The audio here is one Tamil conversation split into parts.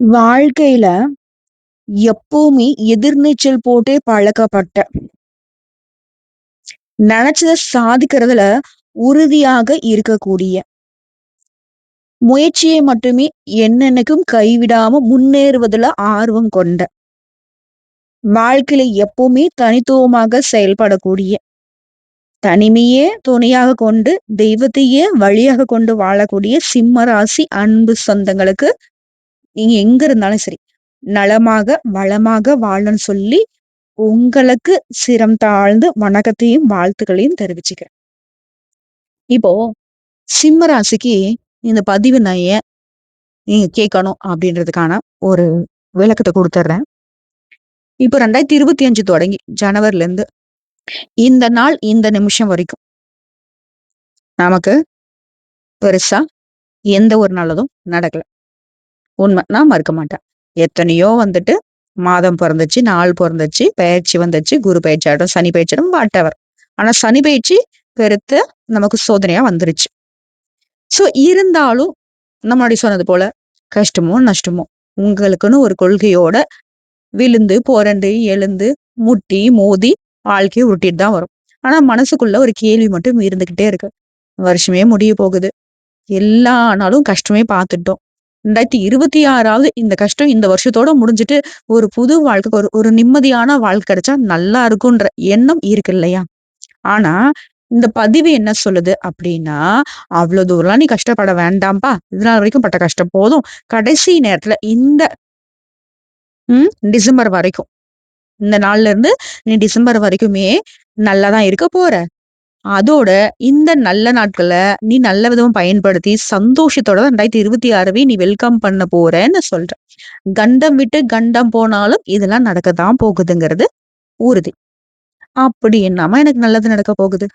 வாழ்க்கையில எப்பவுமே எதிர்நீச்சல் போட்டே பழக்கப்பட்ட. நெனச்சத சாதிக்கிறதுல உறுதியாக இருக்கக்கூடிய, முயற்சியை மட்டுமே என்னென்னைக்கும் கைவிடாம முன்னேறுவதுல ஆர்வம் கொண்ட, வாழ்க்கையில எப்பவுமே தனித்துவமாக செயல்படக்கூடிய, தனிமையே துணையாக கொண்டு தெய்வத்தையே வழியாக கொண்டு வாழக்கூடிய சிம்ம ராசி அன்பு சொந்தங்களுக்கு நீங்க எங்க இருந்தாலும் சரி நலமாக வளமாக வாழன்னு சொல்லி உங்களுக்கு சிரம் தாழ்ந்து வணக்கத்தையும் வாழ்த்துக்களையும் தெரிவிச்சுக்கிறேன். இப்போ சிம்ம ராசிக்கு இந்த பதிவு நான் ஏன் நீங்க கேட்கணும் அப்படின்றதுக்கான ஒரு விளக்கத்தை கொடுத்துட்றேன் இப்போ ரெண்டாயிரத்தி இருபத்தி அஞ்சு தொடங்கி ஜனவரில இருந்து இந்த நாள் இந்த நிமிஷம் வரைக்கும் நமக்கு பெருசா எந்த ஒரு நல்லதும் நடக்கல. உண்மை. நான் மறுக்க மாட்டேன். எத்தனையோ வந்துட்டு மாதம் பிறந்துச்சு நாள் பிறந்துச்சு பயிற்சி வந்துச்சு குரு பயிற்சி ஆகட்டும் சனி பயிற்சி ஆகட்டும் வாட்டவர் ஆனா சனி பயிற்சி பெருத்த நமக்கு சோதனையா வந்துருச்சு. ஸோ இருந்தாலும் நம்மளுடைய சொன்னது போல கஷ்டமோ நஷ்டமோ உங்களுக்குன்னு ஒரு கொள்கையோட விழுந்து புரண்டு எழுந்து முட்டி மோதி வாழ்க்கையை உருட்டிட்டு தான் வரும். ஆனா மனசுக்குள்ள ஒரு கேள்வி மட்டும் இருந்துகிட்டே இருக்கு. வருஷமே முடிய போகுது. எல்லா நாளும் கஷ்டமே பார்த்துட்டோம். ரெண்டாயிரத்தி இருபத்தி ஆறாவது இந்த கஷ்டம் இந்த வருஷத்தோட முடிஞ்சிட்டு ஒரு புது வாழ்க்கை ஒரு ஒரு நிம்மதியான வாழ்க்கை கிடைச்சா நல்லா இருக்கும்ன்ற எண்ணம் இருக்கு இல்லையா? ஆனா இந்த பதிவு என்ன சொல்லுது அப்படின்னா அவ்வளவு தூரம் நீ கஷ்டப்பட வேண்டாம்ப்பா. இதனால வரைக்கும் பட்ட கஷ்டம் போதும். கடைசி நேரத்துல இந்த உம் டிசம்பர் வரைக்கும். இந்த நாள்ல இருந்து நீ டிசம்பர் வரைக்குமே நல்லாதான் இருக்க போற. அதோட இந்த நல்ல நாட்களை நீ நல்ல விதமா பயன்படுத்தி சந்தோஷத்தோட ரெண்டாயிரத்தி இருபத்தி ஆறவே நீ வெல்கம் பண்ண போறேன்னு சொல்ற. கண்டம் விட்டு கண்டம் போனாலும் இதெல்லாம் நடக்கத்தான் போகுதுங்கிறது உறுதி. அப்படி என்னமா எனக்கு நல்லது நடக்க போகுது.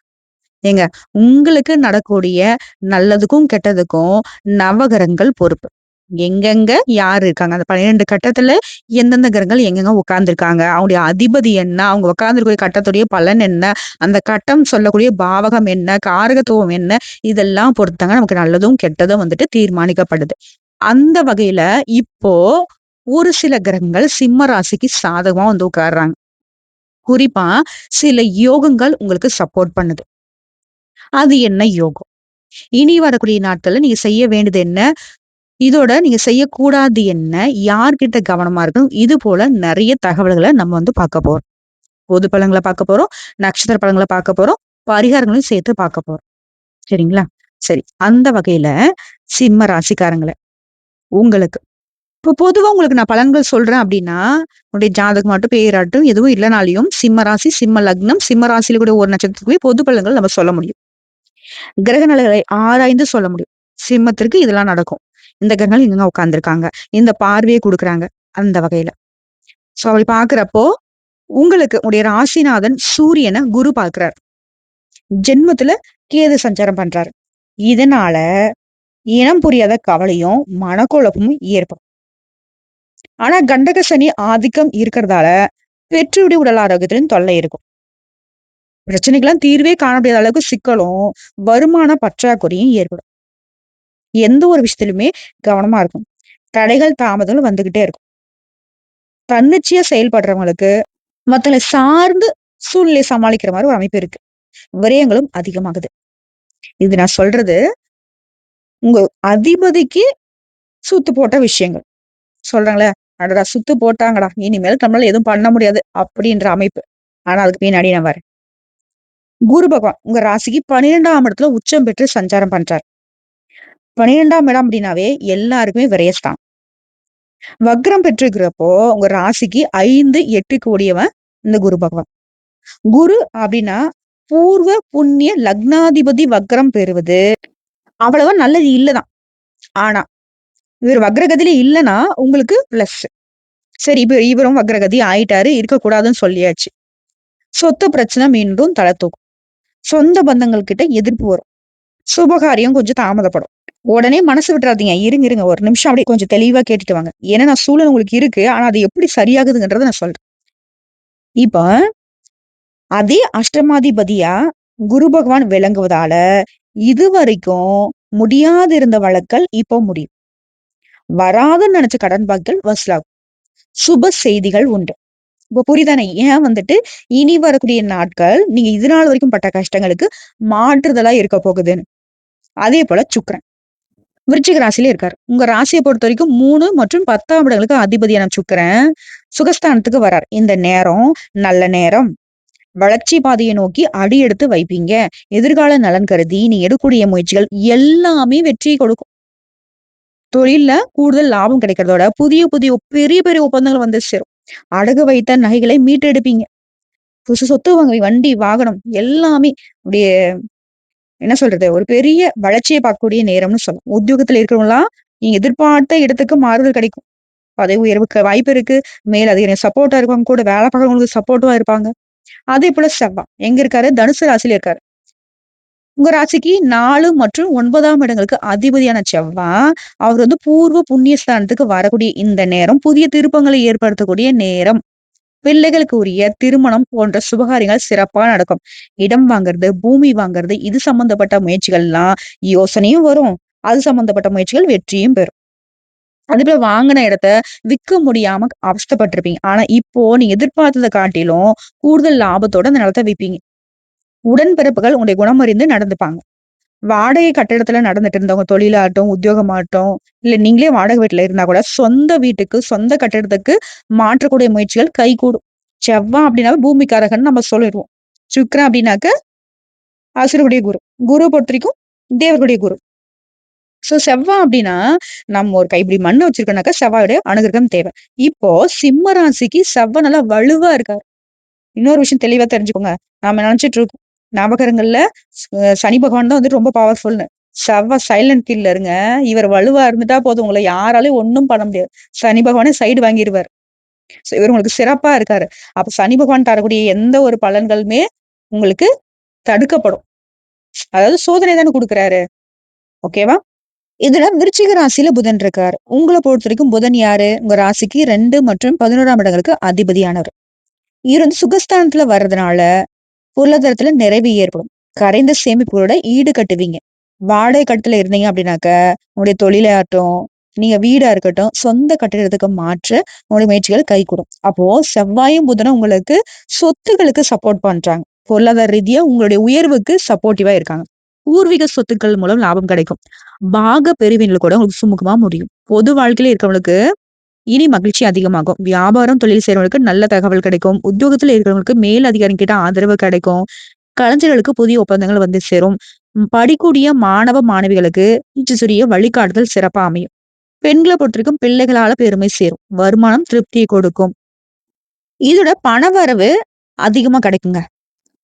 ஏங்க உங்களுக்கு நடக்கூடிய நல்லதுக்கும் கெட்டதுக்கும் நவகரங்கள் பொறுப்பு. எங்கெங்க யாரு இருக்காங்க? அந்த பன்னிரெண்டு கட்டத்துல எந்தெந்த கிரகங்கள் எங்கெங்க உட்கார்ந்துருக்காங்க? அவங்களுடைய அதிபதி என்ன? அவங்க உட்கார்ந்துருக்கூடிய கட்டத்துடைய பலன் என்ன? அந்த கட்டம் சொல்லக்கூடிய பாவகம் என்ன? காரகத்துவம் என்ன? இதெல்லாம் பொறுத்தாங்க நமக்கு நல்லதும் கெட்டதும் வந்துட்டு தீர்மானிக்கப்படுது. அந்த வகையில இப்போ ஒரு சில கிரகங்கள் சிம்ம ராசிக்கு சாதகமா வந்து உட்காடுறாங்க குறிப்பா சில யோகங்கள் உங்களுக்கு சப்போர்ட் பண்ணுது. அது என்ன யோகம்? இனி வரக்கூடிய நாட்கள்ல நீங்க செய்ய வேண்டியது என்ன? இதோட நீங்க செய்யக்கூடாது என்ன யார்கிட்ட கவனமா இருக்கணும் இது போல நிறைய தகவல்களை நம்ம வந்து பார்க்க போறோம். பொது பழங்களை பார்க்க போறோம் நட்சத்திர பழங்களை பார்க்க போறோம் பரிகாரங்களையும் சேர்த்து பார்க்க போறோம். சரிங்களா? சரி அந்த வகையில சிம்ம ராசிக்காரங்களை உங்களுக்கு இப்போ பொதுவாக உங்களுக்கு நான் பலன்கள் சொல்றேன் அப்படின்னா உங்களுடைய ஜாதகம் மட்டும் பேராட்டும் எதுவும் இல்லைனாலையும் சிம்ம ராசி சிம்ம லக்னம் சிம்ம ராசியில கூட ஒரு நட்சத்திரத்துக்கு பொது பலன்கள் நம்ம சொல்ல முடியும். கிரக நிலைகளை ஆராய்ந்து சொல்ல முடியும். சிம்மத்திற்கு இதெல்லாம் நடக்கும். இந்த கிரகங்கள் இங்க உட்காந்துருக்காங்க இந்த பார்வையை கொடுக்குறாங்க அந்த வகையில. சோ அப்படி பாக்குறப்போ உங்களுக்கு உடைய ராசிநாதன் சூரியனை குரு பார்க்கிறார். ஜென்மத்துல கேது சஞ்சாரம் பண்றாரு. இதனால இனம் புரியாத கவலையும் மனக்குழப்பமும் ஏற்படும். ஆனா கண்டக சனி ஆதிக்கம் இருக்கிறதால பெற்றுடைய உடல் ஆரோக்கியத்திலும் தொல்லை இருக்கும். பிரச்சனைக்கெல்லாம் தீர்வே காண முடியாத அளவுக்கு சிக்கலும் வருமான பற்றாக்குறையும் ஏற்படும். எந்த ஒரு விஷயத்திலுமே கவனமா இருக்கும். தடைகள் தாமதங்கள் வந்துகிட்டே இருக்கும். தன்னிச்சையா செயல்படுறவங்களுக்கு மத்தவங்களை சார்ந்து சூழ்நிலை சமாளிக்கிற மாதிரி ஒரு அமைப்பு இருக்கு. விரயங்களும் அதிகமாகுது. இது நான் சொல்றது உங்க அதிபதிக்கு சுத்து போட்ட விஷயங்கள். சொல்றாங்களே அடடா சுத்து போட்டாங்கடா. இனிமேல் நம்மளால எதுவும் பண்ண முடியாது அப்படின்ற அமைப்பு. ஆனா அதுக்கு பின்னாடி நான் வரேன். குரு பகவான் உங்க ராசிக்கு பன்னிரெண்டாம் இடத்துல உச்சம் பெற்று சஞ்சாரம் பண்றாரு. பன்னிரெண்டாம் இடம் அப்படின்னாவே எல்லாருக்குமே விரயஸ்தான். வக்ரம் பெற்றிருக்கிறப்போ உங்க ராசிக்கு ஐந்து எட்டு கூடியவன் இந்த குரு பகவான். குரு அப்படின்னா பூர்வ புண்ணிய லக்னாதிபதி வக்ரம் பெறுவது. அவ்வளவா நல்லது இல்லதான். ஆனா இவர் வக்ரகதியில இல்லைன்னா உங்களுக்கு பிளஸ் சரி இப்ப இவரும் வக்ரகதி ஆயிட்டாரு இருக்கக்கூடாதுன்னு சொல்லியாச்சு. சொத்து பிரச்சனை மீண்டும் தலை தூக்கும். சொந்த பந்தங்கள் கிட்ட எதிர்ப்பு வரும். சுபகாரியம் கொஞ்சம் தாமதப்படும். உடனே மனசு விட்டுறாதீங்க. இருங்க இருங்க. ஒரு நிமிஷம் அப்படியே கொஞ்சம் தெளிவா கேட்டுட்டு வாங்க. ஏன்னா நான் சூழல் உங்களுக்கு இருக்கு? ஆனா அது எப்படி சரியாகுதுன்றத நான் சொல்றேன். இப்ப அதே அஷ்டமாதிபதியா குரு பகவான் விளங்குவதால இது வரைக்கும் முடியாது இருந்த வழக்கல் இப்போ முடியும். வராதுன்னு நினைச்ச கடன் பாக்கிகள் வசூலாகும். சுப செய்திகள் உண்டு. இப்ப புரிதானே ஏன் வந்துட்டு இனி வரக்கூடிய நாட்கள் நீங்க இது நாள் வரைக்கும் பட்ட கஷ்டங்களுக்கு மாற்றுதலா இருக்க போகுதுன்னு. அதே போல சுக்கரன். விருச்சிக ராசியில இருக்காரு. உங்க ராசியை பொறுத்த வரைக்கும் மூணு மற்றும் பத்தாம் இடங்களுக்கு அதிபதியான சுக்கரன் சுகஸ்தானத்துக்கு வரார். இந்த நேரம் நல்ல நேரம். வளர்ச்சி பாதையை நோக்கி அடி எடுத்து வைப்பீங்க. எதிர்கால நலன் கருதி நீ எடுக்கூடிய முயற்சிகள் எல்லாமே வெற்றி கொடுக்கும். தொழில்ல கூடுதல் லாபம் கிடைக்கிறதோட புதிய புதிய பெரிய பெரிய ஒப்பந்தங்கள் வந்து சேரும். அடகு வைத்த நகைகளை மீட்டெடுப்பீங்க. புதுசு சொத்து வாங்க வண்டி வாகனம் எல்லாமே அப்படியே என்ன சொல்றது? ஒரு பெரிய வளர்ச்சியை பார்க்கக்கூடிய நேரம்னு சொல்லலாம். உத்தியோகத்துல இருக்கிறவங்களாம் நீங்க எதிர்பார்த்த இடத்துக்கு மாறுதல் கிடைக்கும். பதவி உயர்வுக்கு வாய்ப்பு இருக்கு. மேல் அதிகாரி சப்போர்ட்டா இருப்பாங்க கூட வேலை பார்க்கறவங்களுக்கு சப்போர்ட்டா இருப்பாங்க. அதே போல செவ்வா எங்க இருக்காரு? தனுசு ராசியில இருக்காரு. உங்க ராசிக்கு நாலு மற்றும் ஒன்பதாம் இடங்களுக்கு அதிபதியான செவ்வா அவர் வந்து பூர்வ புண்ணிய ஸ்தானத்துக்கு வரக்கூடிய இந்த நேரம் புதிய திருப்பங்களை ஏற்படுத்தக்கூடிய நேரம். பிள்ளைகளுக்கு உரிய திருமணம் போன்ற சுபகாரியங்கள் சிறப்பா நடக்கும். இடம் வாங்குறது பூமி வாங்குறது இது சம்பந்தப்பட்ட முயற்சிகள்லாம் யோசனையும் வரும். அது சம்பந்தப்பட்ட முயற்சிகள் வெற்றியும் பெறும். அதுபோல வாங்கின இடத்த விற்க முடியாம அவஸ்தப்பட்டிருப்பீங்க. ஆனா இப்போ நீங்க எதிர்பார்த்ததை காட்டிலும் கூடுதல் லாபத்தோட அந்த நிலத்தை விற்பீங்க உடன்பிறப்புகள் உங்களுடைய குணமறிந்து நடந்துப்பாங்க. வாடகை கட்டிடத்துல நடந்துட்டு இருந்தவங்க தொழிலாகட்டும் உத்தியோகமாகட்டும் இல்ல நீங்களே வாடகை வீட்டுல இருந்தா கூட சொந்த வீட்டுக்கு சொந்த கட்டிடத்துக்கு மாற்றக்கூடிய முயற்சிகள் கை கூடும் செவ்வா அப்படின்னாவே பூமிக்காரகன் நம்ம சொல்லிடுவோம். சுக்ரன் அப்படின்னாக்க அசுரகுடைய குரு. குரு பொறுத்த வரைக்கும் தேவருடைய குரு. சோ செவ்வா அப்படின்னா நம்ம ஒரு கைப்பிடி மண்ணு வச்சிருக்கோம்னாக்கா செவ்வாயுடைய அனுகிரகம் தேவை. இப்போ சிம்ம ராசிக்கு செவ்வா நல்லா வலுவா இருக்காரு. இன்னொரு விஷயம் தெளிவா தெரிஞ்சுக்கோங்க. நாம நினைச்சிட்டு இருக்கோம். ஞாபகங்கள்ல சனி பகவான் தான் வந்து ரொம்ப பவர்ஃபுல்னு செவ்வ சைலண்ட் கில்லருங்க இவர் வலுவா இருந்துட்டா போதும். உங்களை யாராலையும் ஒன்னும் பண்ண முடியாது. சனி பகவானே சைடு வாங்கிடுவார் இவர் உங்களுக்கு சிறப்பா இருக்காரு. அப்ப சனி பகவான் தரக்கூடிய எந்த ஒரு பலன்களுமே உங்களுக்கு தடுக்கப்படும். அதாவது சோதனை தானே கொடுக்குறாரு. ஓகேவா இதுல விருச்சிக ராசியில புதன் இருக்காரு. உங்களை பொறுத்த வரைக்கும் புதன் யாரு? உங்க ராசிக்கு ரெண்டு மற்றும் பதினோராம் இடங்களுக்கு அதிபதியானவர். இவர் வந்து சுகஸ்தானத்துல வர்றதுனால பொருளாதாரத்துல நிறைவு ஏற்படும். கரைந்த சேமிப்புகளோட ஈடு கட்டுவீங்க. வாடகை கட்டத்துல இருந்தீங்க அப்படின்னாக்க உங்களுடைய தொழிலாகட்டும் நீங்க வீடா இருக்கட்டும் சொந்த கட்டிடத்துக்கு மாற்ற உங்களுடைய முயற்சிகள் கை கூடும் அப்போ செவ்வாயும் புதனும் உங்களுக்கு சொத்துக்களுக்கு சப்போர்ட் பண்றாங்க. பொருளாதார ரீதியா உங்களுடைய உயர்வுக்கு சப்போர்ட்டிவா இருக்காங்க. பூர்வீக சொத்துக்கள் மூலம் லாபம் கிடைக்கும். பாக பெருவினில் கூட உங்களுக்கு சுமூகமா முடியும். பொது வாழ்க்கையில இருக்கிறவங்களுக்கு இனி மகிழ்ச்சி அதிகமாகும். வியாபாரம் தொழில் செய்யறவங்களுக்கு நல்ல தகவல் கிடைக்கும். உத்தியோகத்துல இருக்கிறவங்களுக்கு மேல் அதிகாரம் கிட்ட ஆதரவு கிடைக்கும். கலைஞர்களுக்கு புதிய ஒப்பந்தங்கள் வந்து சேரும். படிக்கூடிய மாணவ மாணவிகளுக்கு சுரிய வழிகாட்டுதல் சிறப்பா அமையும். பெண்களை பொறுத்திருக்கும் பிள்ளைகளால பெருமை சேரும். வருமானம் திருப்தியை கொடுக்கும். இதோட பணவரவு அதிகமா கிடைக்குங்க.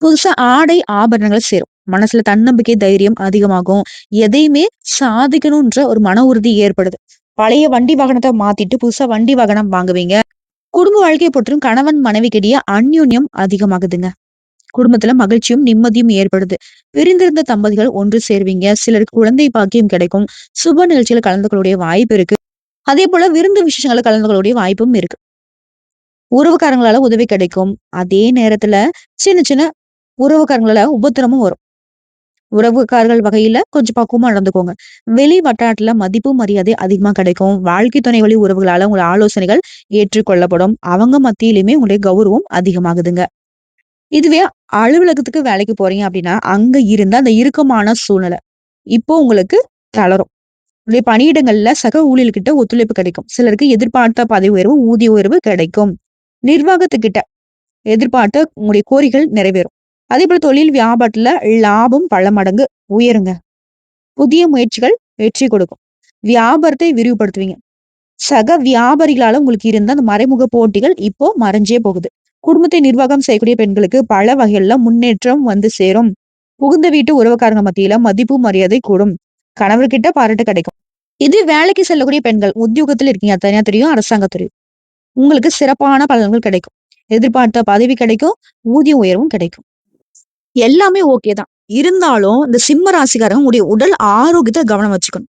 புதுசா ஆடை ஆபரணங்கள் சேரும். மனசுல தன்னம்பிக்கை தைரியம் அதிகமாகும். எதையுமே சாதிக்கணும்ன்ற ஒரு மன உறுதி ஏற்படுது. பழைய வண்டி வாகனத்தை மாத்திட்டு புதுசா வண்டி வாகனம் வாங்குவீங்க. குடும்ப வாழ்க்கையை பொறுத்தும் கணவன் மனைவிக்கிடையே அந்யூன்யம் அதிகமாகுதுங்க. குடும்பத்துல மகிழ்ச்சியும் நிம்மதியும் ஏற்படுது. பிரிந்திருந்த தம்பதிகள் ஒன்று சேர்வீங்க. சிலருக்கு குழந்தை பாக்கியம் கிடைக்கும். சுப நிகழ்ச்சியில கலந்து கொள்ளுடைய வாய்ப்பு இருக்கு. அதே போல விருந்து விசேஷங்களை கலந்து கொள்ளுடைய வாய்ப்பும் இருக்கு. உறவுக்காரங்களால உதவி கிடைக்கும். அதே நேரத்துல சின்ன சின்ன உறவுக்காரங்களால உபத்திரமும் வரும். உறவுக்காரர்கள் வகையில கொஞ்சம் பக்குவமா நடந்துக்கோங்க. வெளி வட்டாரத்துல மதிப்பு மரியாதை அதிகமா கிடைக்கும். வாழ்க்கை துணை வழி உறவுகளால உங்களோட ஆலோசனைகள் ஏற்றுக்கொள்ளப்படும். அவங்க மத்தியிலுமே உங்களுடைய கௌரவம் அதிகமாகுதுங்க. இதுவே அலுவலகத்துக்கு வேலைக்கு போறீங்க அப்படின்னா அங்க இருந்த அந்த இறுக்கமான சூழ்நிலை இப்போ உங்களுக்கு தளரும். உங்களுடைய பணியிடங்கள்ல சக ஊழியர்கிட்ட ஒத்துழைப்பு கிடைக்கும். சிலருக்கு எதிர்பார்த்த பதவி உயர்வு ஊதிய உயர்வு கிடைக்கும். நிர்வாகத்துக்கிட்ட எதிர்பார்த்த உங்களுடைய கோரிகள் நிறைவேறும். அதே போல தொழில் வியாபாரத்துல லாபம் பல மடங்கு உயருங்க. புதிய முயற்சிகள் வெற்றி கொடுக்கும். வியாபாரத்தை விரிவுபடுத்துவீங்க. சக வியாபாரிகளால உங்களுக்கு இருந்த அந்த மறைமுக போட்டிகள் இப்போ மறைஞ்சே போகுது. குடும்பத்தை நிர்வாகம் செய்யக்கூடிய பெண்களுக்கு பல வகைகள்ல முன்னேற்றம் வந்து சேரும். புகுந்த வீட்டு உறவுக்காரங்க மத்தியில மதிப்பு மரியாதை கூடும். கணவர்கிட்ட பாராட்டு கிடைக்கும். இது வேலைக்கு செல்லக்கூடிய பெண்கள் உத்தியோகத்துல இருக்கீங்க தனியா தெரியும் அரசாங்க தெரியும். உங்களுக்கு சிறப்பான பலன்கள் கிடைக்கும். எதிர்பார்த்த பதவி கிடைக்கும் ஊதிய உயர்வும் கிடைக்கும். எல்லாமே ஓகே தான். இருந்தாலும் இந்த சிம்ம ராசிக்காரங்க உடைய உடல் ஆரோக்கியத்தை கவனம் வச்சுக்கணும்.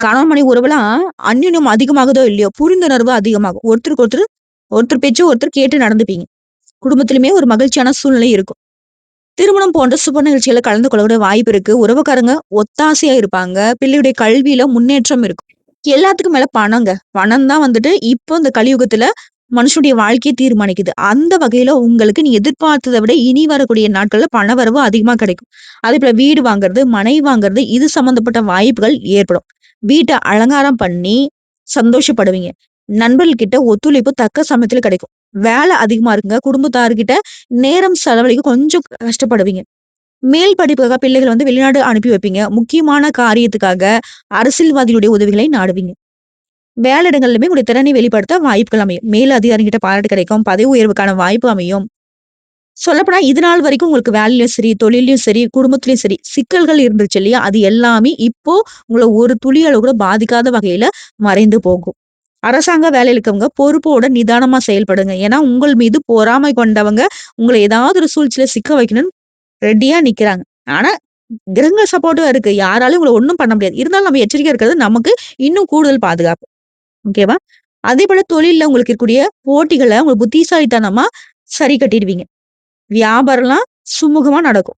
கணவன் மணி உறவுலாம் அந்யுன்யம் அதிகமாகுதோ இல்லையோ புரிந்துணர்வு அதிகமாகும். ஒருத்தருக்கு ஒருத்தர் ஒருத்தர் பேச்சு ஒருத்தர் கேட்டு நடந்துப்பீங்க. குடும்பத்திலுமே ஒரு மகிழ்ச்சியான சூழ்நிலை இருக்கும். திருமணம் போன்ற சுப நிகழ்ச்சிகளை கலந்து கொள்ளக்கூடிய வாய்ப்பு இருக்கு. உறவுக்காரங்க ஒத்தாசையா இருப்பாங்க. பிள்ளையுடைய கல்வியில முன்னேற்றம் இருக்கும். எல்லாத்துக்கும் மேல பணங்க. பணம் தான் வந்துட்டு இப்போ இந்த கலியுகத்துல மனுஷனுடைய வாழ்க்கையை தீர்மானிக்குது. அந்த வகையில உங்களுக்கு நீ எதிர்பார்த்தத விட இனி வரக்கூடிய நாட்கள்ல பணவரவு அதிகமா கிடைக்கும். அதே போல வீடு வாங்குறது, மனை வாங்குறது இது சம்மந்தப்பட்ட வாய்ப்புகள் ஏற்படும். வீட்டை அலங்காரம் பண்ணி சந்தோஷப்படுவீங்க. நண்பர்கள்கிட்ட ஒத்துழைப்பு தக்க சமயத்துல கிடைக்கும். வேலை அதிகமா இருக்குங்க. குடும்பத்தார்கிட்ட நேரம் செலவழிக்க கொஞ்சம் கஷ்டப்படுவீங்க. மேல் படிப்புக்காக பிள்ளைகள் வந்து வெளிநாடு அனுப்பி வைப்பீங்க. முக்கியமான காரியத்துக்காக அரசியல்வாதிகளுடைய உதவிகளை நாடுவீங்க. வேலை இடங்கள்லுமே உங்களுடைய திறனை வெளிப்படுத்த வாய்ப்புகள் அமையும். மேல் அதிகாரிகிட்ட பாராட்டு கிடைக்கும். பதவி உயர்வுக்கான வாய்ப்பு அமையும். சொல்லப்போனா இது நாள் வரைக்கும் உங்களுக்கு வேலையிலும் சரி, தொழிலையும் சரி, குடும்பத்திலயும் சரி, சிக்கல்கள் இருந்துச்சு இல்லையா? அது எல்லாமே இப்போ உங்களை ஒரு துளி அளவு கூட பாதிக்காத வகையில மறைந்து போகும். அரசாங்க வேலையில் இருக்கவங்க பொறுப்போட நிதானமா செயல்படுங்க. ஏன்னா, உங்கள் மீது பொறாமை கொண்டவங்க உங்களை ஏதாவது ஒரு சூழ்ச்சியில சிக்க வைக்கணும்னு ரெடியா நிக்கிறாங்க. ஆனா, கிரகங்கள் சப்போர்ட்டும் இருக்கு. யாராலும் உங்களை ஒன்றும் பண்ண முடியாது. இருந்தாலும் நம்ம எச்சரிக்கை இருக்கிறது நமக்கு இன்னும் கூடுதல் பாதுகாப்பு. ஓகேவா? அதே போல தொழில்ல உங்களுக்கு இருக்கக்கூடிய போட்டிகளை உங்களுக்கு புத்திசாலித்தனமா சரி கட்டிடுவீங்க. வியாபாரம்லாம் சுமூகமா நடக்கும்.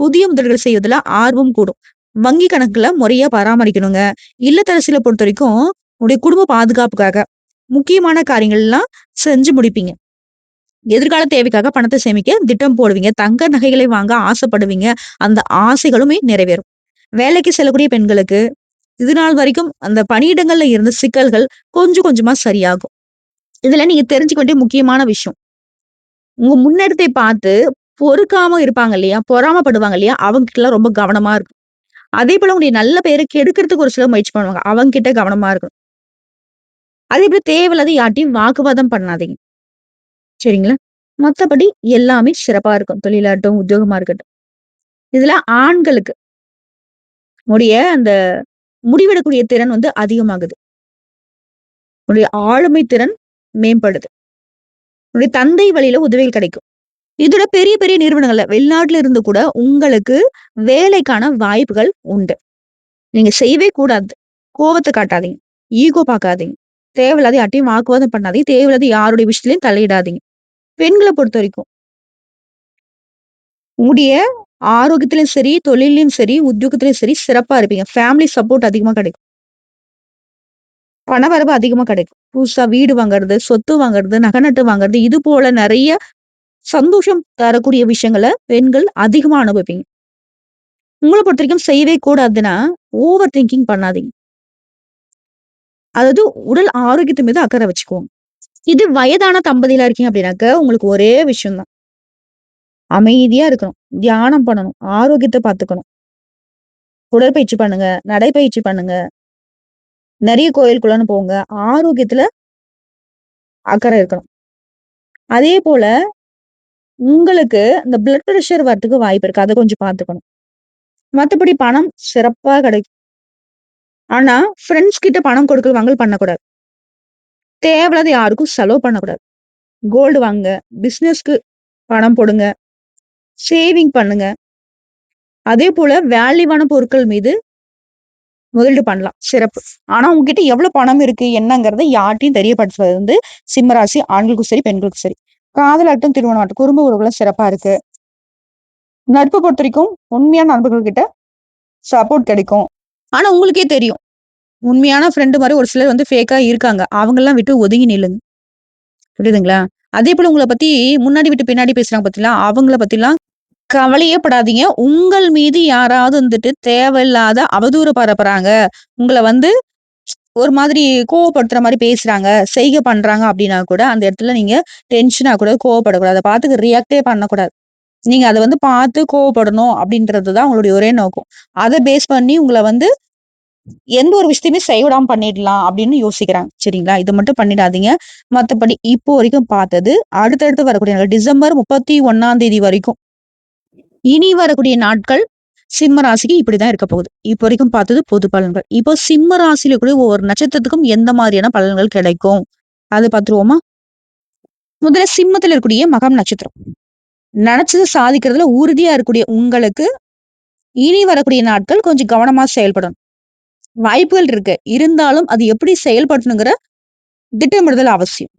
புதிய முதல்கள் செய்வதில் ஆர்வம் கூடும். வங்கி கணக்குல முறையா பராமரிக்கணுங்க. இல்லத்தரசியில் பொறுத்த வரைக்கும் உங்களுடைய குடும்ப பாதுகாப்புக்காக முக்கியமான காரியங்கள்லாம் செஞ்சு முடிப்பீங்க. எதிர்கால தேவைக்காக பணத்தை சேமிக்க திட்டம் போடுவீங்க. தங்க நகைகளை வாங்க ஆசைப்படுவீங்க. அந்த ஆசைகளுமே நிறைவேறும். வேலைக்கு செல்லக்கூடிய பெண்களுக்கு இது நாள் வரைக்கும் அந்த பணியிடங்கள்ல இருந்த சிக்கல்கள் கொஞ்சம் கொஞ்சமா சரியாகும். இதுல நீங்க தெரிஞ்சுக்க வேண்டிய முக்கியமான விஷயம். உங்க முன்னெடுத்தை பார்த்து பொறுக்காம இருப்பாங்க இல்லையா? பொறாமப்படுவாங்க இல்லையா? அவங்க கிட்டலாம் ரொம்ப கவனமா இருக்கும் அதே போல உங்களுடைய நல்ல பேரை கெடுக்கிறதுக்கு ஒரு சில முயற்சி பண்ணுவாங்க. அவங்க கிட்ட கவனமா இருக்கணும். அதேபோல தேவையில்லாத யார்ட்டையும் வாக்குவாதம் பண்ணாதீங்க. சரிங்களா? மற்றபடி எல்லாமே சிறப்பா இருக்கும். தொழிலாகட்டும், உத்தியோகமா இருக்கட்டும். இதுல ஆண்களுக்கு உடைய அந்த முடிவெடுக்கக்கூடிய திறன் வந்து அதிகமாகுது. உன்னுடைய ஆளுமை திறன் மேம்படுது. உன்னுடைய தந்தை வழியில உதவிகள் கிடைக்கும். இதோட பெரிய பெரிய நிறுவனங்கள்ல வெளிநாட்டுல இருந்து கூட உங்களுக்கு வேலைக்கான வாய்ப்புகள் உண்டு. நீங்க செய்யவே கூடாது. கோபத்தை காட்டாதீங்க. ஈகோ பார்க்காதீங்க. தேவையில்லாத யார்ட்டையும் வாக்குவாதம் பண்ணாதீங்க. தேவையில்லாத யாருடைய விஷயத்திலையும் தலையிடாதீங்க. பெண்களை பொறுத்த வரைக்கும் உங்களுடைய ஆரோக்கியத்திலையும் சரி, தொழிலையும் சரி, உத்தியோகத்திலையும் சரி சிறப்பா இருப்பீங்க. ஃபேமிலி சப்போர்ட் அதிகமா கிடைக்கும். பணவரவு அதிகமா கிடைக்கும். புதுசா வீடு வாங்குறது, சொத்து வாங்குறது, நகை நட்டு வாங்குறது, இது போல நிறைய சந்தோஷம் தரக்கூடிய விஷயங்களை பெண்கள் அதிகமா அனுபவிப்பீங்க. உங்களை பொறுத்த வரைக்கும் செய்யவே கூடாதுன்னா, ஓவர் திங்கிங் பண்ணாதீங்க. அதாவது உடல் ஆரோக்கியத்து மீது அக்கறை வச்சுக்குவோம் இது வயதான தம்பதியில இருக்கீங்க அப்படின்னாக்க, உங்களுக்கு ஒரே விஷயம் தான். அமைதியா இருக்கணும். தியானம் பண்ணணும். ஆரோக்கியத்தை பார்த்துக்கணும். உடற்பயிற்சி பண்ணுங்க. நடைப்பயிற்சி பண்ணுங்க. நிறைய கோயிலுக்குள்ளன்னு போங்க. ஆரோக்கியத்துல அக்கறை இருக்கணும். அதே போல உங்களுக்கு இந்த பிளட் ப்ரெஷர் வரத்துக்கு வாய்ப்பு இருக்கு. அதை கொஞ்சம் பார்த்துக்கணும். மற்றபடி பணம் சிறப்பா கிடைக்கும். ஆனா, ஃப்ரெண்ட்ஸ் கிட்ட பணம் கொடுக்க வாங்கல் பண்ணக்கூடாது. தேவையில்லாத யாருக்கும் செலவு பண்ணக்கூடாது. கோல்டு வாங்க பிஸ்னஸ்க்கு பணம் போடுங்க. சேவிங் பண்ணுங்க. அதே போல வேல்யூவான பொருட்கள் மீது முதலீடு பண்ணலாம். சிறப்பு. ஆனா உங்ககிட்ட எவ்வளவு பணம் இருக்கு என்னங்கிறத யார்ட்டையும் தெரியப்படுத்துவது வந்து சிம்ம ராசி ஆண்களுக்கும் சரி, பெண்களுக்கும் சரி. காதலாகட்டும், ஆட்டம் குடும்ப உறவுகளும் சிறப்பா இருக்கு. நட்பு பொறுத்த வரைக்கும் உண்மையான நண்பர்கள் கிட்ட சப்போர்ட் கிடைக்கும். ஆனா உங்களுக்கே தெரியும். உண்மையான ஃப்ரெண்டு மாதிரி ஒரு சிலர் வந்து ஃபேக்கா இருக்காங்க. அவங்கெல்லாம் விட்டு ஒதுங்கி நில்லுங்க. புரியுதுங்களா? அதே போல உங்களை பத்தி முன்னாடி விட்டு பின்னாடி பேசுறாங்க பார்த்தீங்களா? அவங்கள பத்திலாம் கவலையே படாதீங்க. உங்கள் மீது யாராவது வந்துட்டு தேவையில்லாத அவதூறு பரப்புறாங்க. உங்களை வந்து ஒரு மாதிரி கோவப்படுத்துற மாதிரி பேசுறாங்க, செய்கை பண்றாங்க அப்படின்னா கூட, அந்த இடத்துல நீங்க டென்ஷனா கூட கோவப்படக்கூடாது. அதை பார்த்து ரியாக்ட்டே பண்ணக்கூடாது. நீங்க அதை வந்து பார்த்து கோவப்படணும் அப்படின்றது தான் உங்களுடைய ஒரே நோக்கம். அதை பேஸ் பண்ணி உங்களை வந்து எந்த ஒரு விஷயத்தையுமே செய்விடாம பண்ணிடலாம் அப்படின்னு யோசிக்கிறாங்க. சரிங்களா? இது மட்டும் பண்ணிடாதீங்க. மற்றபடி இப்போ வரைக்கும் பார்த்தது, அடுத்தடுத்து வரக்கூடிய டிசம்பர் டிசம்பர் 31ஆம் தேதி வரைக்கும். இனி வரக்கூடிய நாட்கள் சிம்ம ராசிக்கு இப்படிதான் இருக்க போகுது. இப்போ வரைக்கும் பார்த்தது பொது பலன்கள். இப்போ சிம்ம ராசியில கூட ஒவ்வொரு நட்சத்திரத்துக்கும் எந்த மாதிரியான பலன்கள் கிடைக்கும்? அது பார்த்துருவோமா? முதல்ல சிம்மத்துல இருக்கக்கூடிய மகம் நட்சத்திரம். நெனச்சத சாதிக்கிறதுல உறுதியா இருக்கக்கூடிய உங்களுக்கு, இனி வரக்கூடிய நாட்கள் கொஞ்சம் கவனமா செயல்படணும். வாய்ப்புகள் இருக்கு. இருந்தாலும் அது எப்படி செயல்படணுங்கிற திட்டமிடுதல் அவசியம்.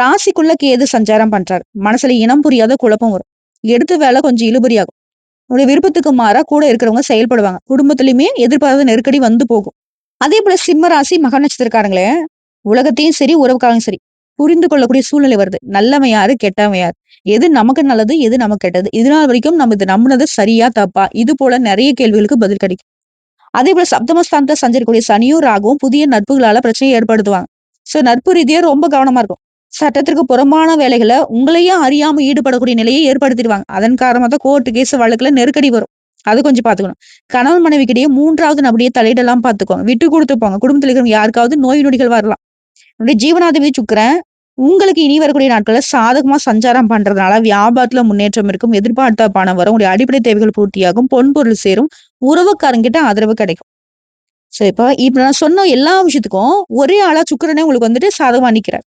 ராசிக்குள்ள கேது சஞ்சாரம் பண்றாரு. மனசுல இனம் புரியாத குழப்பம் வரும். எடுத்த வேலை கொஞ்சம் இழுபறியாகும். உங்களுடைய விருப்பத்துக்கு மாறா கூட இருக்கிறவங்க செயல்படுவாங்க. குடும்பத்திலயுமே எதிர்பாராத நெருக்கடி வந்து போகும். அதே போல சிம்ம ராசி மக நட்சத்திரக்காரங்களே உலகத்தையும் சரி உறவுக்காகவும் சரி புரிந்து கொள்ளக்கூடிய சூழ்நிலை வருது. நல்லவன் யாரு? கெட்டவன் யாரு? எது நமக்கு நல்லது எது நமக்கு கெட்டது? இதனால் வரைக்கும் நம்ம இது நம்பினது சரியா தப்பா? இது போல நிறைய கேள்விகளுக்கு பதில் கிடைக்கும். அதே போல சப்தமஸ்தானத்தை சஞ்சரிக்கக்கூடிய சனியும் ராகவும் புதிய நட்புகளால பிரச்சனையை ஏற்படுத்துவாங்க. சோ நட்பு ரீதியா ரொம்ப கவனமா இருக்கும் சட்டத்திற்கு புறம்பான வேலைகளை உங்களையே அறியாம ஈடுபடக்கூடிய நிலையை ஏற்படுத்திடுவாங்க. அதன் காரணமா தான் கோர்ட்டு கேஸ் வழக்குல நெருக்கடி வரும். அது கொஞ்சம் பாத்துக்கணும் கணவன் மனைவிக்கிடையே மூன்றாவது நபடியே தலையிடலாம் பாத்துக்கோங்க விட்டு கொடுத்து போங்க. குடும்பத்தில் இருக்கிறவங்க யாருக்காவது நோய் நொடிகள் வரலாம். என்னுடைய ஜீவனாதிபதி சுக்கரன் உங்களுக்கு இனி வரக்கூடிய நாட்களில் சாதகமா சஞ்சாரம் பண்றதுனால வியாபாரத்துல முன்னேற்றம் இருக்கும். எதிர்பார்த்த பணம் வரும். உங்களுடைய அடிப்படை தேவைகள் பூர்த்தியாகும். பொன் பொருள் சேரும். உறவுக்காரங்கிட்ட ஆதரவு கிடைக்கும். சோ இப்ப இப்ப நான் சொன்ன எல்லா விஷயத்துக்கும் ஒரே ஆளா சுக்கரனே உங்களுக்கு வந்துட்டு சாதகமா நிக்கிறார்.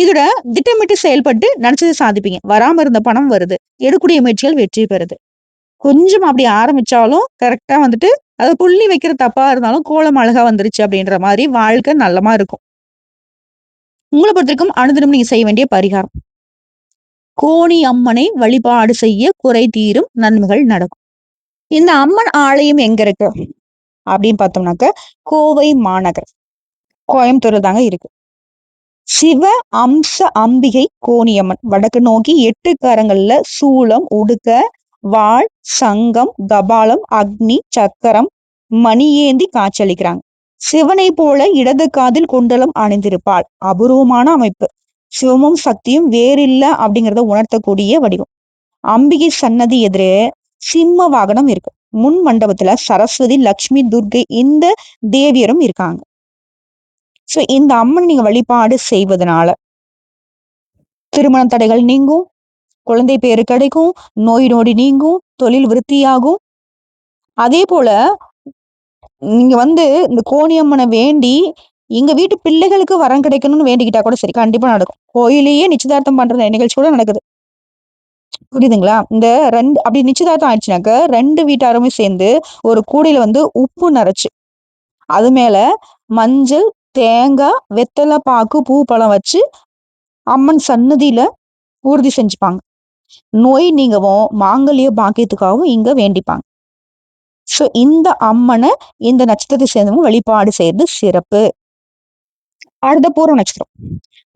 இதோட திட்டமிட்டு செயல்பட்டு நினைச்சதை சாதிப்பீங்க. வராம இருந்த பணம் வருது. எடுக்கூடிய முயற்சிகள் வெற்றி பெறுது. கொஞ்சம் அப்படி ஆரம்பிச்சாலும் கரெக்டா வந்துட்டு அதை புள்ளி வைக்கிற தப்பா இருந்தாலும் கோலம் அழகா வந்துருச்சு அப்படின்ற மாதிரி வாழ்க்கை நல்லமா இருக்கும். உங்களை பொறுத்திருக்கும் அனுதினம் நீங்க செய்ய வேண்டிய பரிகாரம். கோணி அம்மனை வழிபாடு செய்ய குறை தீரும் நன்மைகள் நடக்கும். இந்த அம்மன் ஆலயம் எங்க இருக்கு? அப்படின்னு பார்த்தோம்னாக்க கோவை மாநகர். கோயம்புத்தூர்ல தாங்க இருக்கு. சிவ அம்ச அம்பிகை கோணியம்மன். வடக்கு நோக்கி எட்டு கரங்கள்ல சூளம் உடுக்க வாழ் சங்கம் கபாலம் அக்னி சக்கரம் மணியேந்தி காட்சியளிக்கிறாங்க. சிவனை போல இடது காதில் குண்டலம் அணிந்திருப்பாள். அபூர்வமான அமைப்பு. சிவமும் சக்தியும் வேறில்ல அப்படிங்கிறத உணர்த்தக்கூடிய வடிவம். அம்பிகை சன்னதி எதிரே சிம்ம வாகனம் இருக்கு. முன் மண்டபத்துல சரஸ்வதி லக்ஷ்மி துர்கை இந்த தேவியரும் இருக்காங்க. சோ இந்த அம்மன் நீங்க வழிபாடு செய்வதனால திருமண தடைகள் நீங்கும் குழந்தை பேரு கிடைக்கும் நோய் நோடி நீங்கும் தொழில் விருத்தியாகும். அதே போல நீங்க வந்து இந்த கோணியம்மனை வேண்டி எங்க வீட்டு பிள்ளைகளுக்கு வரம் கிடைக்கணும்னு வேண்டிக்கிட்டா கூட சரி கண்டிப்பா நடக்கும். கோயிலேயே நிச்சயதார்த்தம் பண்ற நிகழ்ச்சி கூட நடக்குது. புரியுதுங்களா? இந்த ரெண்டு அப்படி நிச்சயதார்த்தம் ஆயிடுச்சுனாக்க ரெண்டு வீட்டாருமே சேர்ந்து ஒரு கூடையில வந்து உப்பு நரைச்சு அது மேல மஞ்சள் தேங்காய் வெத்தலை பாக்கு பூ பழம் வச்சு அம்மன் சன்னதியில உறுதி செஞ்சுப்பாங்க. நோய் நீங்கவும் மாங்கல்ய பாக்கியத்துக்காகவும் இங்க வேண்டிப்பாங்க. ஸோ இந்த அம்மனை இந்த நட்சத்திரத்தை சேர்ந்தவங்க வழிபாடு செய்யறது சிறப்பு. அடுத்த பூர்வ நட்சத்திரம்.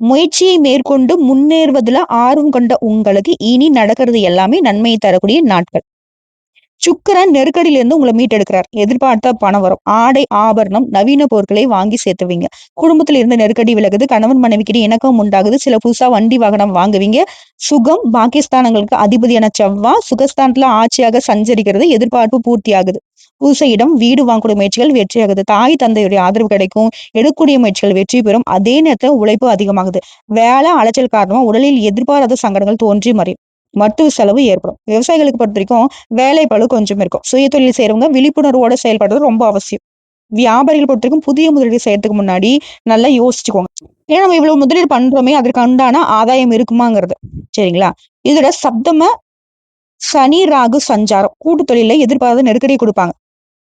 முயற்சியை மேற்கொண்டு முன்னேறுவதுல ஆர்வம் கொண்ட உங்களுக்கு இனி நடக்கிறது எல்லாமே நன்மையை தரக்கூடிய நாட்கள். சுக்கரன் நெருக்கடியிலிருந்து உங்களை மீட்டெடுக்கிறார். எதிர்பார்த்த பணம் வரும். ஆடை ஆபரணம் நவீன பொருட்களை வாங்கி சேர்த்துவீங்க. குடும்பத்துல இருந்து நெருக்கடி விலகுது. கணவன் மனைவிக்கிட்ட இணக்கம் உண்டாகுது. சில புதுசா வண்டி வாகனம் வாங்குவீங்க. சுகம் பாகிஸ்தானங்களுக்கு அதிபதியான செவ்வா சுகஸ்தானத்துல ஆட்சியாக சஞ்சரிக்கிறது. எதிர்பார்ப்பு பூர்த்தி ஆகுது புதுச இடம் வீடு வாங்கக்கூடிய முயற்சிகள் வெற்றியாகுது. தாய் தந்தையுடைய ஆதரவு கிடைக்கும். எடுக்கக்கூடிய முயற்சிகள் வெற்றி பெறும். அதே நேரத்தில் உழைப்பு அதிகமாகுது. வேலை அலைச்சல் காரணமா உடலில் எதிர்பாராத சங்கடங்கள் தோன்றி மறையும். மருத்துவ செலவு ஏற்படும். விவசாயிகளுக்கு பொறுத்த வரைக்கும் வேலை பழு கொஞ்சம் இருக்கும். சுய தொழில் செய்யறவங்க விழிப்புணர்வோட செயல்படுறது ரொம்ப அவசியம். வியாபாரிகள் பொறுத்த வரைக்கும் புதிய முதலீடு செய்யறதுக்கு முன்னாடி நல்லா யோசிச்சுக்கோங்க. ஏன்னா நம்ம இவ்வளவு முதலீடு பண்றோமே அதற்கு உண்டான ஆதாயம் இருக்குமாங்கிறது. சரிங்களா? இதோட சப்தம சனி ராகு சஞ்சாரம். கூட்டு தொழில எதிர்பாராத நெருக்கடி கொடுப்பாங்க.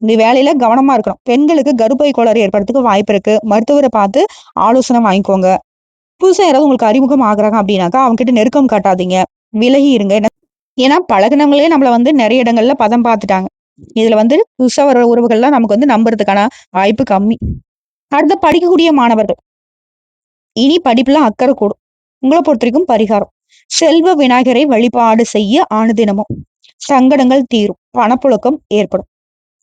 இந்த வேலையில கவனமா இருக்கணும். பெண்களுக்கு கருப்பை கோளாறு ஏற்படுறதுக்கு வாய்ப்பு இருக்கு. மருத்துவரை பார்த்து ஆலோசனை வாங்கிக்கோங்க. புதுசாக யாராவது உங்களுக்கு அறிமுகம் ஆகுறாங்க அப்படின்னாக்கா அவங்க கிட்ட நெருக்கம் காட்டாதீங்க. விலகி இருங்க. ஏன்னா பழகினவங்களே நம்மள வந்து நிறைய இடங்கள்ல பதம் பார்த்துட்டாங்க. இதுல வந்து புதுசா வர உறவுகள்லாம் நமக்கு வந்து நம்புறதுக்கான வாய்ப்பு கம்மி. அடுத்த படிக்கக்கூடிய மாணவர்கள். இனி படிப்புல அக்கறை கூடும். உங்களை பொறுத்த வரைக்கும் பரிகாரம். செல்வ விநாயகரை வழிபாடு செய்ய ஆணுதினமும் சங்கடங்கள் தீரும். பணப்புழக்கம் ஏற்படும்.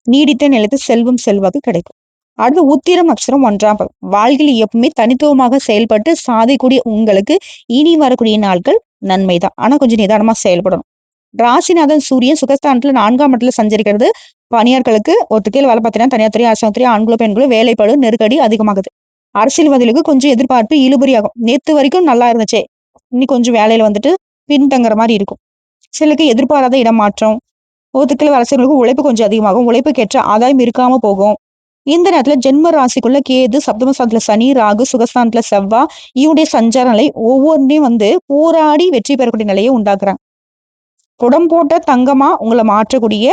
நீடித்த நிலத்து செல்வம் செல்வாக்கு கிடைக்கும். அடுத்து உத்திரம் அக்ஷரம் ஒன்றாம் பதம் வாழ்க்கையில் எப்பவுமே தனித்துவமாக செயல்பட்டு சாதிக்கூடிய உங்களுக்கு இனி வரக்கூடிய நாட்கள் நன்மை தான் ஆனா கொஞ்சம் நிதானமா செயல்படணும். ராசிநாதன் சூரியன் சுகஸ்தானத்துல நான்காம் இடத்துல சஞ்சரிக்கிறது. பணியார்களுக்கு ஒத்துக்கையில் வேலை பார்த்தீங்கன்னா தனியார் துறை அரசாங்கத்துறை ஆண்களோ பெண்களோ வேலைப்படு நெருக்கடி அதிகமாகுது. அரசியல்வாதிகளுக்கு கொஞ்சம் எதிர்பார்ப்பு இழுபறியாகும். நேத்து வரைக்கும் நல்லா இருந்துச்சே. இன்னி கொஞ்சம் வேலையில வந்துட்டு பின்தங்குற மாதிரி இருக்கும். சிலருக்கு எதிர்பாராத இடமாற்றம். ஒத்துக்கள் அரசியலுக்கு உழைப்பு கொஞ்சம் அதிகமாகும். உழைப்புக்கேற்ற ஆதாயம் இருக்காம போகும். இந்த நேரத்துல ஜென்ம ராசிக்குள்ள கேது சப்தமஸ்தானத்துல சனி ராகு சுகஸ்தானத்துல செவ்வா இவனுடைய சஞ்சார நிலை ஒவ்வொன்றையும் வந்து போராடி வெற்றி பெறக்கூடிய நிலையை உண்டாக்குறாங்க. குடம் போட்ட தங்கமா உங்களை மாற்றக்கூடிய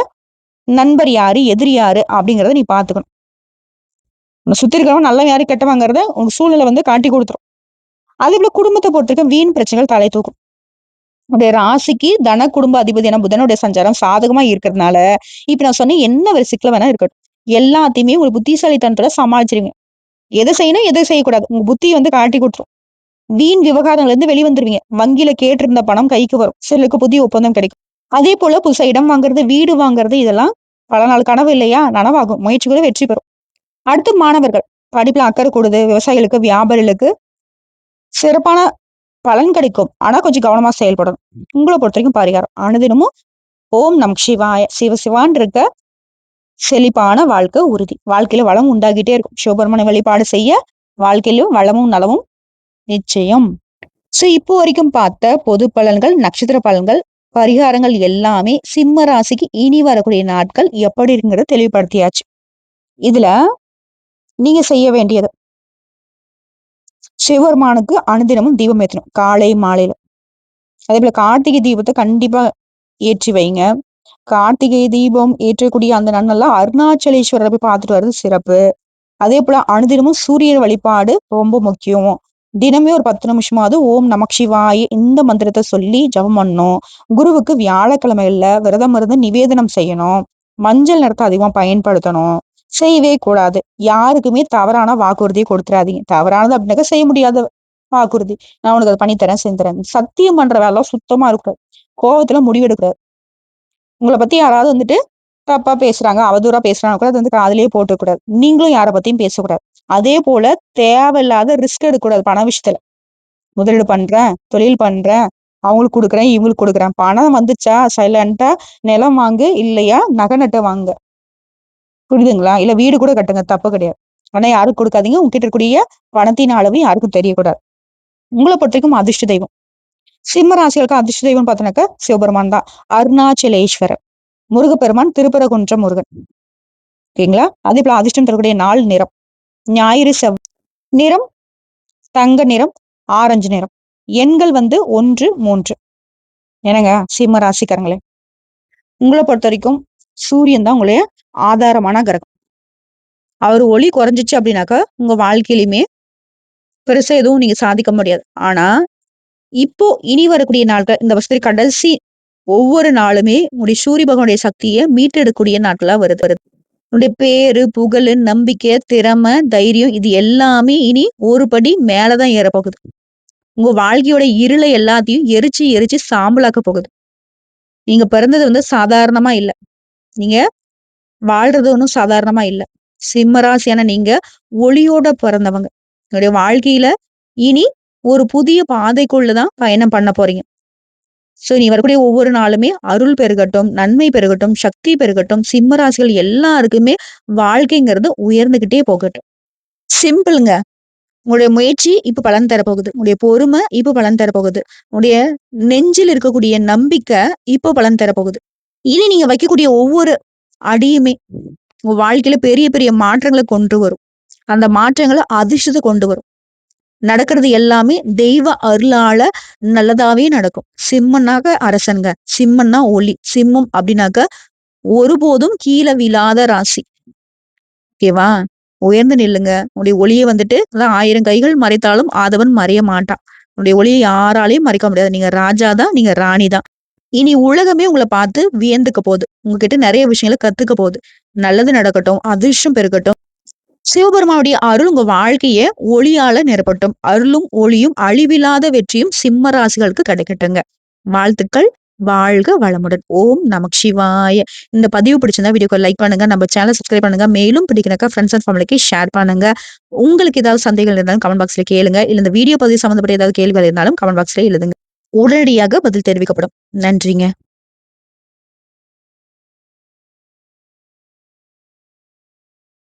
நண்பர் யாரு எதிரி யாரு அப்படிங்கறத நீ பாத்துக்கணும் சுத்தி இருக்கிறவங்க நல்ல யாரு கெட்டவாங்கிறத உங்க சூழ்நிலை வந்து காட்டி கொடுத்துரும். அதே போல குடும்பத்தை பொறுத்திருக்க வீண் பிரச்சனைகள் தலை தூக்கும். உடைய ராசிக்கு தன குடும்ப அதிபதியான புதனுடைய சஞ்சாரம் சாதகமா இருக்கிறதுனால இப்ப நான் சொன்னேன் என்ன ஒரு சிக்கல வேணா இருக்கட்டும். எல்லாத்தையுமே ஒரு புத்திசாலித்தனத்துல சமாளிச்சிருங்க எதை செய்யணும் எதை செய்யக்கூடாது. உங்க புத்தி வந்து காட்டி கொடுத்துரும். வீண் விவகாரங்கள்ல இருந்து வெளிவந்துருவீங்க வங்கியில கேட்டிருந்த பணம் கைக்கு வரும். சிலருக்கு புதிய ஒப்பந்தம் கிடைக்கும். அதே போல புதுசா இடம் வாங்குறது வீடு வாங்குறது இதெல்லாம் பல நாள் கனவு இல்லையா? நனவாகும். முயற்சி கூட வெற்றி பெறும். அடுத்து மாணவர்கள். படிப்புல அக்கறை கூடுது. விவசாயிகளுக்கு வியாபாரிகளுக்கு சிறப்பான பலன் கிடைக்கும். ஆனா கொஞ்சம் கவனமா செயல்படணும். உங்களை பொறுத்த வரைக்கும் பரிகாரம். அனுதினமும் ஓம் நம் சிவாய சிவ சிவான் இருக்க செழிப்பான வாழ்க்கை உறுதி. வாழ்க்கையில வளம் உண்டாகிட்டே இருக்கும். சிவபெருமனை வழிபாடு செய்ய வாழ்க்கையிலும் வளமும் நலமும் நிச்சயம். ஸோ இப்போ வரைக்கும் பார்த்த பொது பலன்கள் நட்சத்திர பலன்கள் பரிகாரங்கள் எல்லாமே சிம்ம ராசிக்கு இனி வரக்கூடிய நாட்கள் எப்படி இருக்குங்கிறத தெளிவுபடுத்தியாச்சு. இதுல நீங்க செய்ய வேண்டியது. சிவபெருமானுக்கு அனுதினமும் தீபம் ஏற்றணும் காலை மாலையில. அதே போல கார்த்திகை தீபத்தை கண்டிப்பா ஏற்றி வைங்க. கார்த்திகை தீபம் ஏற்றக்கூடிய அந்த நன்னெல்லாம் அருணாச்சலேஸ்வரரை போய் பார்த்துட்டு வர்றது சிறப்பு. அதே போல அனுதினமும் சூரியன் வழிபாடு ரொம்ப முக்கியம். தினமே ஒரு பத்து நிமிஷமாவது ஓம் நமக் சிவாய் இந்த மந்திரத்தை சொல்லி ஜபம் பண்ணணும். குருவுக்கு வியாழக்கிழமையில விரதம் இருந்து நிவேதனம் செய்யணும். மஞ்சள் நிறத்தை அதிகமா பயன்படுத்தணும். செய்யவே கூடாது. யாருக்குமே தவறான வாக்குறுதியை கொடுத்துறாதீங்க. தவறானது அப்படின்னாக்க செய்ய முடியாத வாக்குறுதி. நான் உனக்கு அதை பண்ணித்தரேன் செஞ்சுறேன் சத்தியம் பண்ற வேலை சுத்தமா இருக்கக்கூடாது கோவத்துல முடிவெடுக்கிறார். உங்களை பத்தி யாராவது வந்துட்டு தப்பா பேசுறாங்க அவதூறாக பேசுறாங்க கூட அது வந்து காதலியே போட்டுக்கூடாது நீங்களும் யாரை பற்றியும் பேசக்கூடாது. அதே போல தேவையில்லாத ரிஸ்க் எடுக்கக்கூடாது பண விஷயத்துல. முதலீடு பண்றேன் தொழில் பண்றேன் அவங்களுக்கு கொடுக்குறேன் இவங்களுக்கு கொடுக்குறேன். பணம் வந்துச்சா சைலண்டா நிலம் வாங்கு இல்லையா நகை நட்டை வாங்க. புரியுதுங்களா? இல்லை வீடு கூட கட்டுங்க தப்பு கிடையாது. ஆனால் யாருக்கும் கொடுக்காதீங்க உங்ககிட்ட இருக்கக்கூடிய பணத்தின் அளவு யாருக்கும் தெரியக்கூடாது. உங்களை பொறுத்த அதிர்ஷ்ட தெய்வம். சிம்ம ராசிகளுக்கு அதிர்ஷ்ட தெய்வம் பார்த்தோன்னாக்கா சிவபெருமான் தான். அருணாச்சலேஸ்வரர். முருகப்பெருமான் திருப்பரகுன்ற முருகன். ஓகேங்களா? அதே போல அதிர்ஷ்டம் தரக்கூடிய நாள் நிறம். ஞாயிறு செவ் நிறம் தங்க நிறம் ஆரஞ்சு நிறம். எண்கள் வந்து ஒன்று மூன்று. என்னங்க? சிம்ம ராசிக்காரங்களே உங்களை பொறுத்த வரைக்கும் சூரியன் தான் உங்களுடைய ஆதாரமான கிரகம். அவர் ஒளி குறைஞ்சிச்சு அப்படின்னாக்கா உங்க வாழ்க்கையிலுமே பெருசா எதுவும் நீங்க சாதிக்க முடியாது. ஆனா இப்போ இனி வரக்கூடிய நாட்கள் இந்த வருஷத்துக்கு கடைசி ஒவ்வொரு நாளுமே உங்களுடைய சூரிய பகவானுடைய சக்தியை மீட்டெடுக்கக்கூடிய நாட்களா வருது வருது. உன்னுடைய பேரு புகழ் நம்பிக்கை திறமை தைரியம் இது எல்லாமே இனி ஒரு படி மேலதான் ஏறப்போகுது உங்க வாழ்க்கையோட இருளை எல்லாத்தையும் எரிச்சு எரிச்சு சாம்பலாக்க போகுது. நீங்க பிறந்தது வந்து சாதாரணமா இல்ல. நீங்க வாழ்றது ஒன்றும் சாதாரணமா இல்ல. சிம்மராசியான நீங்க ஒளியோட பிறந்தவங்க. உங்களுடைய வாழ்க்கையில இனி ஒரு புதிய பாதைக்குள்ளதான் பயணம் பண்ண போறீங்க. சோ நீ வரக்கூடிய ஒவ்வொரு நாளுமே அருள் பெருகட்டும் நன்மை பெருகட்டும் சக்தி பெருகட்டும் சிம்மராசிகள் எல்லாருக்குமே வாழ்க்கைங்கிறது உயர்ந்துகிட்டே போகட்டும். சிம்பிளுங்க உங்களுடைய முயற்சி இப்ப பலன் தரப்போகுது. உங்களுடைய பொறுமை இப்ப பலன் தரப்போகுது. உங்களுடைய நெஞ்சில் இருக்கக்கூடிய நம்பிக்கை இப்போ பலன் தரப்போகுது. இனி நீங்க வைக்கக்கூடிய ஒவ்வொரு அடியுமே உங்க வாழ்க்கையில பெரிய பெரிய மாற்றங்களை கொண்டு வரும். அந்த மாற்றங்களை அதிர்ஷ்டத்தை கொண்டு வரும். நடக்கிறது எல்லாமே தெய்வ அருளால நல்லதாவே நடக்கும். சிம்மனாக அரசன்க சிம்மன்னா ஒளி சிம்மம் அப்படின்னாக்க ஒருபோதும் கீழே விழாத ராசி. ஓகேவா உயர்ந்து நில்லுங்க. உடைய ஒளியை வந்துட்டு ஆயிரம் கைகள் மறைத்தாலும் ஆதவன் மறைய மாட்டான். உன்னுடைய ஒளியை யாராலையும் மறைக்க முடியாது. நீங்க ராஜா தான் நீங்க ராணி தான். இனி உலகமே உங்களை பார்த்து வியந்துக்க போகுது. உங்ககிட்ட நிறைய விஷயங்களை கத்துக்க போகுது. நல்லது நடக்கட்டும் அதிர்ஷ்டம் பெருக்கட்டும் சிவபெருமானுடைய அருள் உங்க வாழ்க்கைய ஒளியால நிரப்பட்டும். அருளும் ஒளியும் அழிவில்லாத வெற்றியும் சிம்ம ராசிகளுக்கு கிடைக்கட்டுங்க. வாழ்த்துக்கள் வாழ்க வளமுடன். ஓம் நமக் சிவாய. இந்த பதிவு பிடிச்சிருந்தா வீடியோக்கு லைக் பண்ணுங்க. நம்ம சேனல் சப்ஸ்கிரைப் பண்ணுங்க. மேலும் பிடிக்கணக்கா ஃப்ரெண்ட்ஸ் அண்ட் ஃபேமிலிக்கு ஷேர் பண்ணுங்க. உங்களுக்கு ஏதாவது சந்தேகங்கள் இருந்தாலும் கமெண்ட் பாக்ஸ்ல கேளுங்க. இல்ல இந்த வீடியோ பதிவு சம்பந்தப்பட்ட ஏதாவது கேள்விகள் இருந்தாலும் கமெண்ட் பாக்ஸ்ல எழுதுங்க. உடனடியாக பதில் தெரிவிக்கப்படும். நன்றிங்க.